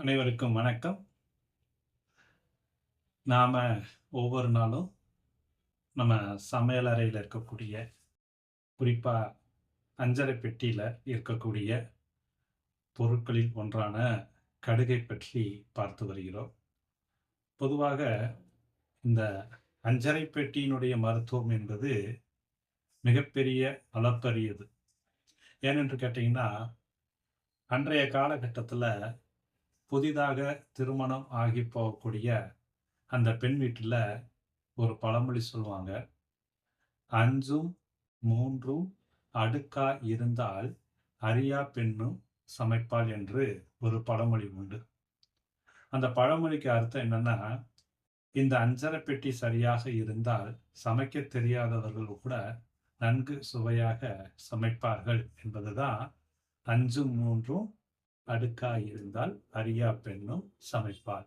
அனைவருக்கும் வணக்கம். நாம் ஒவ்வொரு நாளும் நம்ம சமையல் இருக்கக்கூடிய, குறிப்பாக அஞ்சரை பெட்டியில் இருக்கக்கூடிய பொருட்களில் ஒன்றான கடுகை பற்றி பார்த்து வருகிறோம். பொதுவாக இந்த அஞ்சரை பெட்டியினுடைய மருத்துவம் என்பது மிகப்பெரிய அளப்பரியது. ஏனென்று கேட்டிங்கன்னா அன்றைய காலகட்டத்தில் புதிதாக திருமணம் ஆகி போகக்கூடிய அந்த பெண் வீட்டில் ஒரு பழமொழி சொல்லுவாங்க. "அஞ்சும் மூன்றும் அடுக்கா இருந்தால் அறியா பெண்ணும் சமைப்பாள்" என்று ஒரு பழமொழி உண்டு. அந்த பழமொழிக்கு அர்த்தம் என்னன்னா, இந்த அஞ்சரை பெட்டி சரியாக இருந்தால் சமைக்க தெரியாதவர்கள் கூட நன்கு சுவையாக சமைப்பார்கள் என்பதுதான் "அஞ்சும் மூன்றும் அடுக்காய் இருந்தால் அறியா பெண்ணும் சமைப்பாள்."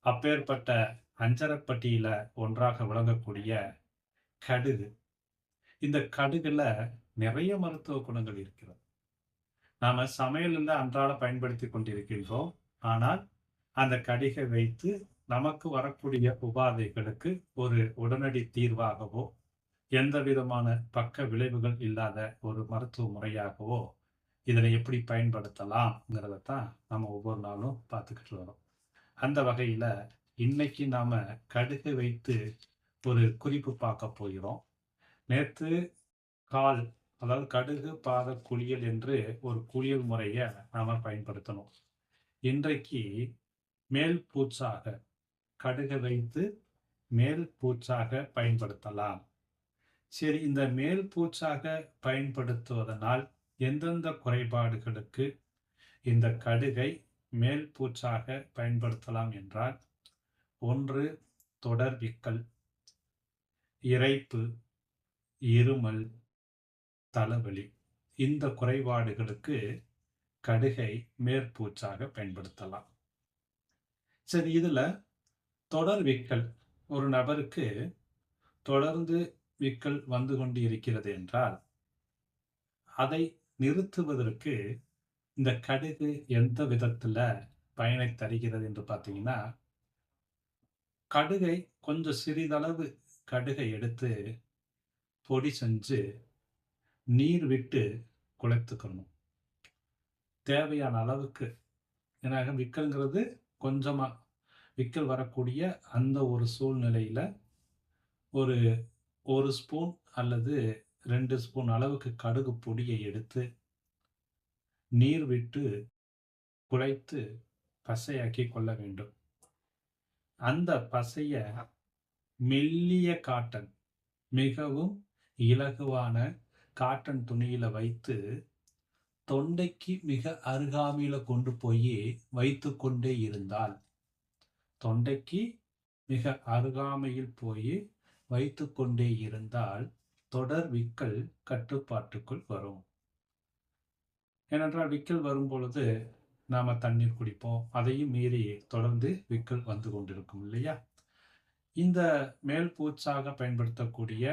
அப்பேற்பட்ட அஞ்சரப்பட்டியில ஒன்றாக விளங்கக்கூடிய கடுகு. இந்த கடுகுல நிறைய மருத்துவ குணங்கள் இருக்கிறது. நாம சமையலில் அன்றாட பயன்படுத்தி கொண்டிருக்கின்றோம். ஆனால் அந்த கடுகை வைத்து நமக்கு வரக்கூடிய உபாதைகளுக்கு ஒரு உடனடி தீர்வாகவோ, எந்த விதமான பக்க விளைவுகள் இல்லாத ஒரு மருத்துவ முறையாகவோ, இதனை எப்படி பயன்படுத்தலாம்ங்கிறத தான் நம்ம ஒவ்வொரு நாளும் பார்த்துக்கிட்டு வரோம். அந்த வகையில் இன்னைக்கு நாம் கடுகு வைத்து ஒரு குறிப்பு பார்க்க போகிறோம். நேற்று கால் அதாவது கடுகு பாத குளியல் என்று ஒரு குளியல் முறையை நாம் பயன்படுத்தணும் இன்றைக்கு மேல் பூச்சாக கடுகு வைத்து மேல் பூச்சாக பயன்படுத்தலாம். சரி இந்த மேல் பூச்சாக பயன்படுத்துவதனால் எந்தெந்த குறைபாடுகளுக்கு இந்த கடுகை மேல் பூச்சாக பயன்படுத்தலாம் என்றால், ஒன்று தொடர் விக்கல், இரைப்பு, இருமல், தலைவலி இந்த குறைபாடுகளுக்கு கடுகை மேற்பூச்சாக பயன்படுத்தலாம். சரி இதில் தொடர் விக்கல் ஒரு நபருக்கு தொடர்ந்து விக்கல் வந்து கொண்டு இருக்கிறது என்றால், அதை நிறுத்துவதற்கு இந்த கடுகு எந்த விதத்துல பயனை தருகிறது என்று பார்த்தீங்கன்னா, கடுகை கொஞ்சம் சிறிதளவு கடுகை எடுத்து பொடி செஞ்சு நீர் விட்டு குலைத்துக்கணும் தேவையான அளவுக்கு. ஏன்னா விக்கல்ங்கிறது கொஞ்சமாக விக்கல் வரக்கூடிய அந்த ஒரு சூழ்நிலையில் ஒரு ஒரு ஸ்பூன் அல்லது ரெண்டு ஸ்பூன் அளவுக்கு கடுகு பொடியை எடுத்து நீர் விட்டு குழைத்து பசையாக்கிக் கொள்ள வேண்டும். அந்த பசைய மெல்லிய காட்டன் மிகவும் இலகுவான காட்டன் துணியில வைத்து தொண்டைக்கு மிக அருகாமையில கொண்டு போய் வைத்து கொண்டே இருந்தால், தொண்டைக்கு மிக அருகாமையில் போய் வைத்து கொண்டே இருந்தால், தொடர் விக்கல் கட்டுப்பாட்டுக்குள் வரும். ஏனென்றால் விக்கல் வரும்பொழுது நாம் தண்ணீர் குடிப்போம். அதையும் மீறி தொடர்ந்து விக்கல் வந்து கொண்டிருக்கும் இல்லையா? இந்த மேல் பூச்சாக பயன்படுத்தக்கூடிய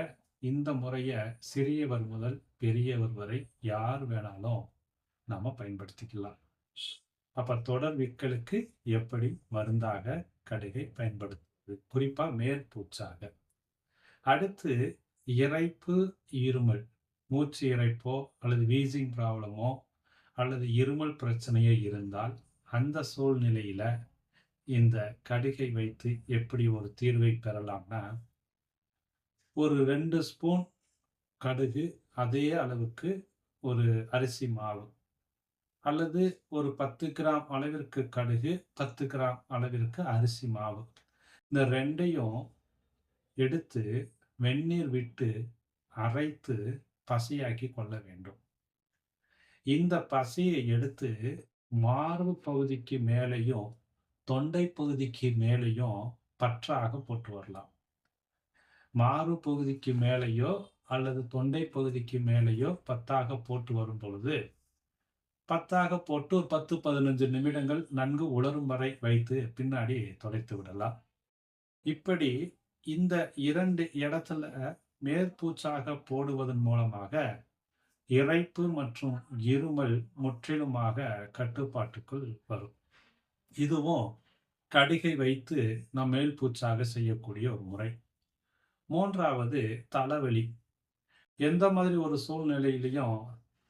இந்த முறையை சிறியவர் முதல் பெரியவர் வரை யார் வேணாலும் நாம் பயன்படுத்திக்கலாம். அப்போ தொடர் விக்கலுக்கு எப்படி மருந்தாக கடுகை பயன்படுத்துவது? குறிப்பாக மேற்பூச்சாக அடுத்து இறைப்பு இருமல். மூச்சு இறைப்போ அல்லது வீசிங் ப்ராப்ளமோ அல்லது இருமல் பிரச்சனையோ இருந்தால், அந்த சூழ்நிலையில் இந்த கடுகை வைத்து எப்படி ஒரு தீர்வை பெறலாம்னா, ஒரு ரெண்டு ஸ்பூன் கடுகு அதே அளவுக்கு ஒரு அரிசி மாவு அல்லது ஒரு 10 கிராம் அளவிற்கு கடுகு, 10 கிராம் அளவிற்கு அரிசி மாவு. இந்த ரெண்டையும் எடுத்து வெந்நீர் விட்டு அரைத்து பசியாக்கி கொள்ள வேண்டும். இந்த பசியை எடுத்து மார்பு பகுதிக்கு மேலேயும், தொண்டை பகுதிக்கு மேலேயும் பற்றாக போட்டு வரலாம். மார்பு பகுதிக்கு மேலேயோ அல்லது தொண்டை பகுதிக்கு மேலேயோ பத்தாக போட்டு வரும் பொழுது, பத்தாக போட்டு ஒரு 10, 15 நிமிடங்கள் நன்கு உலரும் வரை வைத்து பின்னாடி தொலைத்து விடலாம். இப்படி இந்த இரண்டு இடத்துல மேற்பூச்சாக போடுவதன் மூலமாக இறைப்பு மற்றும் இருமல் முற்றிலுமாக கட்டுப்பாட்டுக்குள் வரும். இதுவும் கடுகை வைத்து நம் மேல் பூச்சாக செய்யக்கூடிய ஒரு முறை மூன்றாவது தலைவலி எந்த மாதிரி ஒரு சூழ்நிலையிலையும்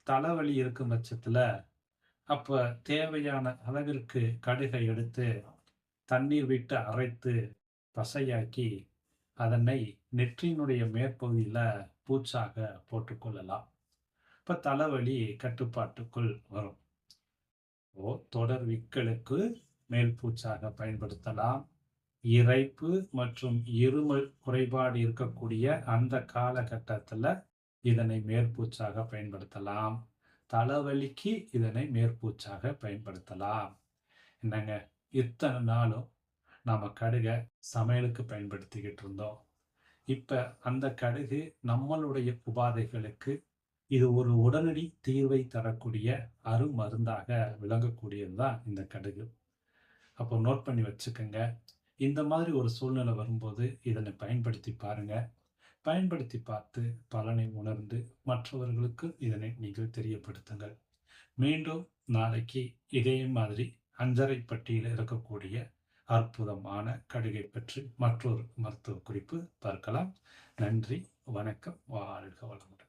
தலைவலி இருக்கும் பட்சத்தில் அப்போ தேவையான அளவிற்கு கடுகை எடுத்து தண்ணீர் விட்டு அரைத்து பசையாக்கி அதனை நெற்றியினுடைய மேற்பகுதியில் பூச்சாக போட்டுக்கொள்ளலாம். இப்போ தலைவலி கட்டுப்பாட்டுக்குள் வரும். ஓ தொடர் விக்களுக்கு மேல் பூச்சாக பயன்படுத்தலாம். இறைப்பு மற்றும் இருமல் குறைபாடு இருக்கக்கூடிய அந்த காலகட்டத்தில் இதனை மேற்பூச்சாக பயன்படுத்தலாம். தலைவலிக்கு இதனை மேற்பூச்சாக பயன்படுத்தலாம். என்னங்க இத்தனை நாளும் நாம் கடுகை சமையலுக்கு பயன்படுத்திக்கிட்டு இருந்தோம். இப்போ அந்த கடுகு நம்மளுடைய உபாதைகளுக்கு இது ஒரு உடனடி தீர்வை தரக்கூடிய அருமருந்தாக விளங்கக்கூடியது தான் இந்த கடுகு. அப்போ நோட் பண்ணி வச்சுக்கோங்க. இந்த மாதிரி ஒரு சூழ்நிலை வரும்போது இதனை பயன்படுத்தி பாருங்க. பயன்படுத்தி பார்த்து பலனை உணர்ந்து மற்றவர்களுக்கு இதனை நீங்கள் தெரியப்படுத்துங்கள். மீண்டும் நாளைக்கு இதே மாதிரி அஞ்சரை பட்டியில் இருக்கக்கூடிய அற்புதமான கடுகை பற்றி மற்றொரு மருத்துவ குறிப்பு பார்க்கலாம். நன்றி வணக்கம் வாழ்க வளமுடன்.